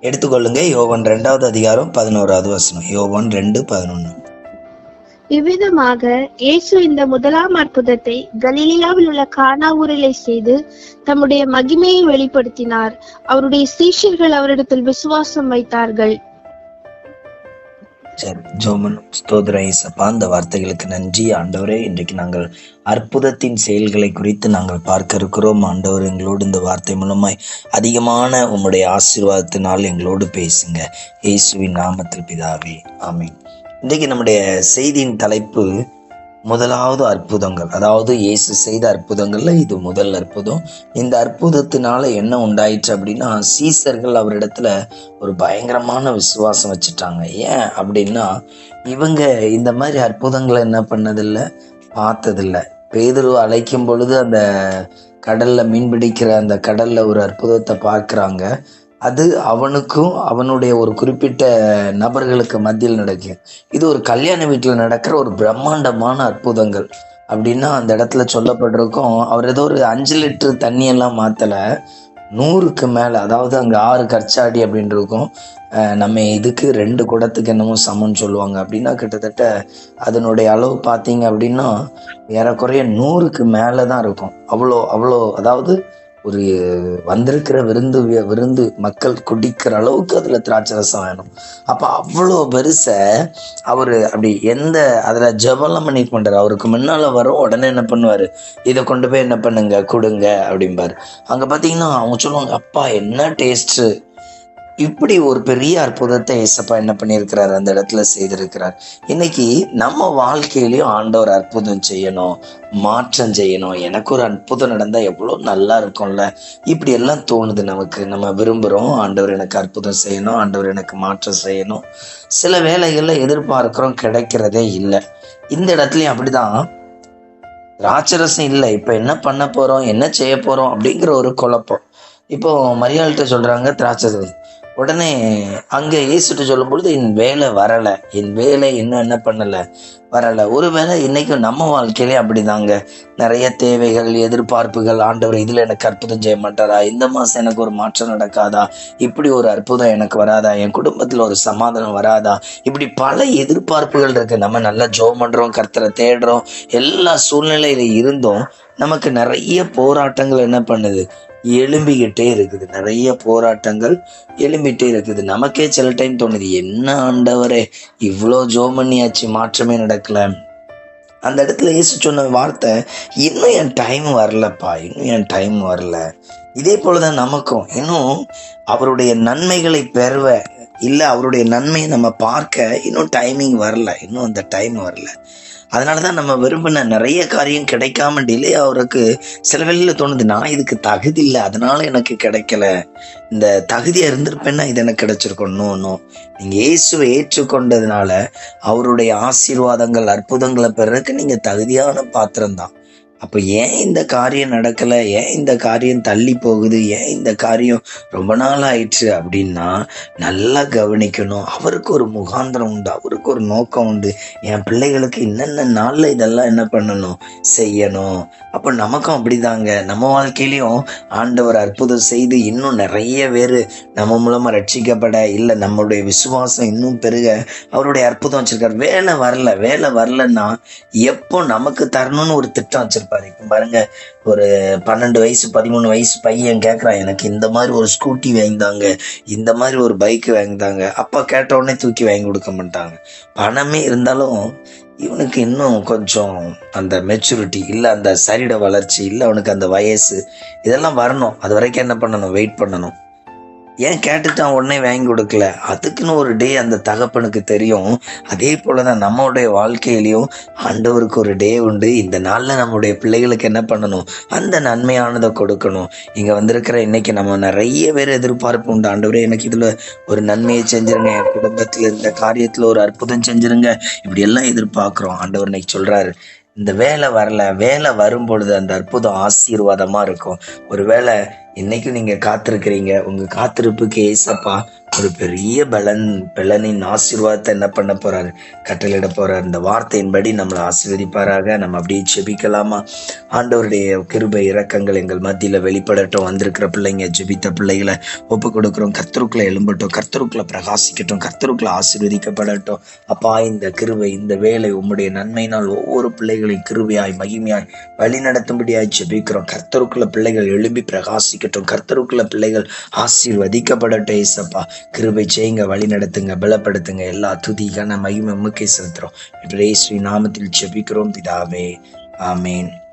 எடுத்துக்கொள்ளுங்க. யோவன் ரெண்டாவது அதிகாரம் பதினோராவது வசனம். யோவன் ரெண்டு பதினொன்னு. இவ்விதமாக இயேசு இந்த முதலாம் அற்புதத்தை கலீலியாவில் உள்ள கானா ஊரிலே செய்து தம்முடைய மகிமையை வெளிப்படுத்தினார். அவருடைய சீஷர்கள் அவரிடத்தில் விசுவாசம் வைத்தார்கள். சரி. ஜோமனும் ஸ்தோத்திர இசப்பா அந்த வார்த்தைகளுக்கு நன்றி. ஆண்டவரே இன்றைக்கு நாங்கள் அற்புதத்தின் செயல்களை குறித்து நாங்கள் பார்க்க இருக்கிறோம். ஆண்டவர் எங்களோடு இந்த வார்த்தை மூலமாய் அதிகமான உங்களுடைய ஆசீர்வாதத்தினால் எங்களோடு பேசுங்க. இயேசுவின் நாமத்தில் பிதாவே ஆமீன். இன்றைக்கு நம்முடைய செய்தியின் தலைப்பு முதலாவது அற்புதங்கள். அதாவது இயேசு செய்த அற்புதங்கள்ல இது முதல் அற்புதம். இந்த அற்புதத்தினால என்ன உண்டாயிற்று அப்படின்னா சீசர்கள் அவரிடத்துல ஒரு பயங்கரமான விசுவாசம் வச்சுட்டாங்க. ஏன் அப்படின்னா இவங்க இந்த மாதிரி அற்புதங்களை என்ன பண்ணதில்லை? பார்த்ததில்ல. பேதுரு அழைக்கும் பொழுது அந்த கடல்ல மீன் பிடிக்கிற அந்த கடல்ல ஒரு அற்புதத்தை பார்க்குறாங்க. அது அவனுக்கும் அவனுடைய ஒரு குறிப்பிட்ட நபர்களுக்கு மத்தியில் நடக்கும். இது ஒரு கல்யாண வீட்டில் நடக்கிற ஒரு பிரம்மாண்டமான அற்புதங்கள். அப்படின்னா அந்த இடத்துல சொல்லப்பட்டிருக்கும் அவர் ஏதோ ஒரு அஞ்சு லிட்டர் தண்ணியெல்லாம் மாற்றலை நூறுக்கு மேலே அதாவது அங்கே ஆறு கற்சாடி அப்படின்னு இருக்கும் நம்ம இதுக்கு ரெண்டு குடத்துக்கு என்னமோ சமம்னு சொல்லுவாங்க. அப்படின்னா கிட்டத்தட்ட அதனுடைய அளவு பார்த்தீங்க அப்படின்னா ஏறக்குறைய நூறுக்கு மேலே தான் இருக்கும். அவ்வளோ அவ்வளோ அதாவது ஒரு வந்திருக்கிற விருந்து விருந்து மக்கள் குடிக்கிற அளவுக்கு அதில் திராட்சை ரசம் வேணும். அப்போ அவ்வளோ பெருசை அவர் அப்படி எந்த அதில் ஜெபம்லாம் பண்ணிட்டு பண்ணுறாரு அவருக்கு முன்னால் வரும் உடனே என்ன பண்ணுவார்? இதை கொண்டு போய் என்ன பண்ணுங்க கொடுங்க அப்படிம்பார். அங்கே பார்த்தீங்கன்னா அவங்க சொல்லுவாங்க அப்பா என்ன டேஸ்ட்டு இப்படி ஒரு பெரிய அற்புதத்தை ஏசப்பா என்ன பண்ணியிருக்கிறார்? அந்த இடத்துல செய்திருக்கிறார். இன்னைக்கு நம்ம வாழ்க்கையிலையும் ஆண்டவர் அற்புதம் செய்யணும் மாற்றம் செய்யணும். எனக்கு ஒரு அற்புதம் நடந்தால் எவ்வளோ நல்லா இருக்கும்ல. இப்படி எல்லாம் தோணுது நமக்கு. நம்ம விரும்புகிறோம் ஆண்டவர் எனக்கு அற்புதம் செய்யணும் ஆண்டவர் எனக்கு மாற்றம் செய்யணும். சில வேலைகளில் எதிர்பார்க்கிறோம் கிடைக்கிறதே இல்லை. இந்த இடத்துலையும் அப்படிதான். ராட்சரசம் இல்லை. இப்போ என்ன பண்ண போகிறோம் என்ன செய்ய போகிறோம் அப்படிங்கிற ஒரு குழப்பம். இப்போ மரியாள்கிட்ட சொல்றாங்க திராட்சரசம். உடனே அங்கே இயேசுட்டு சொல்லும் பொழுது என் வேலை வரலை. என் வேலை இன்னும் என்ன பண்ணலை? வரலை. ஒருவேளை இன்றைக்கும் நம்ம வாழ்க்கையிலே அப்படிதாங்க. நிறைய தேவைகள் எதிர்பார்ப்புகள் ஆண்டவர் இதில் எனக்கு அற்புதம் செய்ய மாட்டாரா? இந்த மாதம் எனக்கு ஒரு மாற்றம் நடக்காதா? இப்படி ஒரு அற்புதம் எனக்கு வராதா? என் குடும்பத்தில் ஒரு சமாதானம் வராதா? இப்படி பல எதிர்பார்ப்புகள் இருக்குது நம்ம நல்லா ஜோ பண்ணுறோம் கர்த்தரை தேடுறோம். எல்லா சூழ்நிலையில் இருந்தும் நமக்கு நிறைய போராட்டங்கள் என்ன பண்ணுது? எழும்பிக்கிட்டே இருக்குது. நிறைய போராட்டங்கள் எழும்பிட்டே இருக்குது. நமக்கே சில டைம் தோணுது என்ன ஆண்டவரே இவ்வளோ ஜோமண்ணியாச்சு மாற்றமே நடக்கல. அந்த இடத்துல இயேசு சொன்ன வார்த்தை இன்னும் என் டைம் வரலப்பா இன்னும் என் டைம் வரல. இதே போலதான் நமக்கும். இன்னும் அவருடைய நன்மைகளை பெறுவ இல்லை அவருடைய நன்மையை நம்ம பார்க்க இன்னும் டைமிங் வரல. இன்னும் அந்த டைம் வரல. அதனாலதான் நம்ம விரும்பின நிறைய காரியம் கிடைக்காம டிலே அவருக்கு சில வேளையில தோணுது நான் இதுக்கு தகுதி இல்லை அதனால எனக்கு கிடைக்கல. இந்த தகுதியாக இருந்திருப்பேன்னா இது எனக்கு கிடைச்சிருக்கும். இன்னும் நீங்கள் இயேசுவை ஏற்றுக்கொண்டதுனால அவருடைய ஆசீர்வாதங்கள் அற்புதங்களை பெறதுக்கு நீங்கள் தகுதியான பாத்திரம்தான். அப்போ ஏன் இந்த காரியம் நடக்கல? ஏன் இந்த காரியம் தள்ளி போகுது? ஏன் இந்த காரியம் ரொம்ப நாள் ஆயிடுச்சு அப்படின்னா நல்லா கவனிக்கணும். அவருக்கு ஒரு முகாந்திரம் உண்டு அவருக்கு ஒரு நோக்கம் உண்டு. என் பிள்ளைகளுக்கு என்னென்ன நாள்ல இதெல்லாம் என்ன பண்ணணும்? செய்யணும். அப்போ நமக்கும் அப்படிதாங்க. நம்ம வாழ்க்கையிலையும் ஆண்டவர் அற்புதம் செய்து இன்னும் நிறைய பேர் நம்ம மூலமா ரட்சிக்கப்பட இல்லை நம்மளுடைய விசுவாசம் இன்னும் பெருக அவருடைய அற்புதம் வச்சுருக்கார். வேலை வரல. வேலை வரலன்னா எப்போ நமக்கு தரணும்னு ஒரு திட்டம் வச்சிருப்பாரு இப்போ பாருங்க ஒரு பன்னெண்டு வயசு பதிமூணு வயசு பையன் கேட்குறான் எனக்கு இந்த மாதிரி ஒரு ஸ்கூட்டி வாங்கிதாங்க இந்த மாதிரி ஒரு பைக் வாங்கிதாங்க அப்பா கேட்ட உடனே தூக்கி வாங்கி கொடுக்க மாட்டாங்க. பணமே இருந்தாலும் இவனுக்கு இன்னும் கொஞ்சம் அந்த மெச்சூரிட்டி இல்லை அந்த சரிட வளர்ச்சி இல்லை அவனுக்கு அந்த வயசு இதெல்லாம் வரணும். அது வரைக்கும் என்ன பண்ணணும்? வெயிட் பண்ணணும். ஏன் கேட்டுட்டான் உடனே வாங்கி கொடுக்கல? அதுக்குன்னு ஒரு டே அந்த தகப்பனுக்கு தெரியும். அதே போலதான் நம்மளுடைய வாழ்க்கையிலையும் ஆண்டவருக்கு ஒரு டே உண்டு. இந்த நாளில் நம்முடைய பிள்ளைகளுக்கு என்ன பண்ணணும்? அந்த நன்மையானதை கொடுக்கணும். இங்கே வந்திருக்கிற இன்னைக்கு நம்ம நிறைய பேர் எதிர்பார்ப்பு உண்டு. ஆண்டவரே எனக்கு இதில் ஒரு நன்மையை செஞ்சிருங்க. என் குடும்பத்தில் இந்த காரியத்தில் ஒரு அற்புதம் செஞ்சிருங்க. இப்படி எல்லாம் எதிர்பார்க்கிறோம். ஆண்டவர் இன்னைக்கு சொல்கிறாரு இந்த வேலை வரல வேலை வரும் பொழுது அந்த அற்புதம் ஆசீர்வாதமா இருக்கும். ஒருவேளை இன்னைக்கும் நீங்க காத்திருக்கிறீங்க உங்க காத்திருப்புக்கு ஏசப்பா ஒரு பெரிய பலன் பலனின் ஆசீர்வாதத்தை என்ன பண்ண போறாரு? கட்டளையிட போறார். இந்த வார்த்தையின்படி நம்மளை ஆசீர்வதிப்பாராக. நம்ம அப்படியே ஜெபிக்கலாமா? ஆண்டவருடைய கிருபை இறக்கங்கள் எங்கள் மத்தியில் வெளிப்படட்டும். வந்திருக்கிற பிள்ளைங்க ஜெபித்த பிள்ளைகளை ஒப்பு கொடுக்குறோம். கர்த்தருக்குள்ள எழும்பட்டும். கர்த்தருக்குள்ள பிரகாசிக்கட்டும். கர்த்தருக்குள்ள ஆசீர்வதிக்கப்படட்டும். அப்பா இந்த கிருபை இந்த வேலை உம்முடைய நன்மையினால் ஒவ்வொரு பிள்ளைகளையும் கிருபையாய் மகிமையாய் வழி நடத்தும்படியாய் ஜெபிக்கிறோம். கர்த்தருக்குள்ள பிள்ளைகள் எழும்பி பிரகாசிக்கட்டும். கர்த்தருக்குள்ள பிள்ளைகள் ஆசீர்வதிக்கப்படட்டும் ஏசப்பா. கிருபை செய்யுங்க வழி நடத்துங்க பலப்படுத்துங்க. எல்லா துதிகான மகிமை முக்கிய செலுத்துறோம். ஸ்ரீ நாமத்தில் செபிக்கிறோம் பிதாவே. ஆமேன்.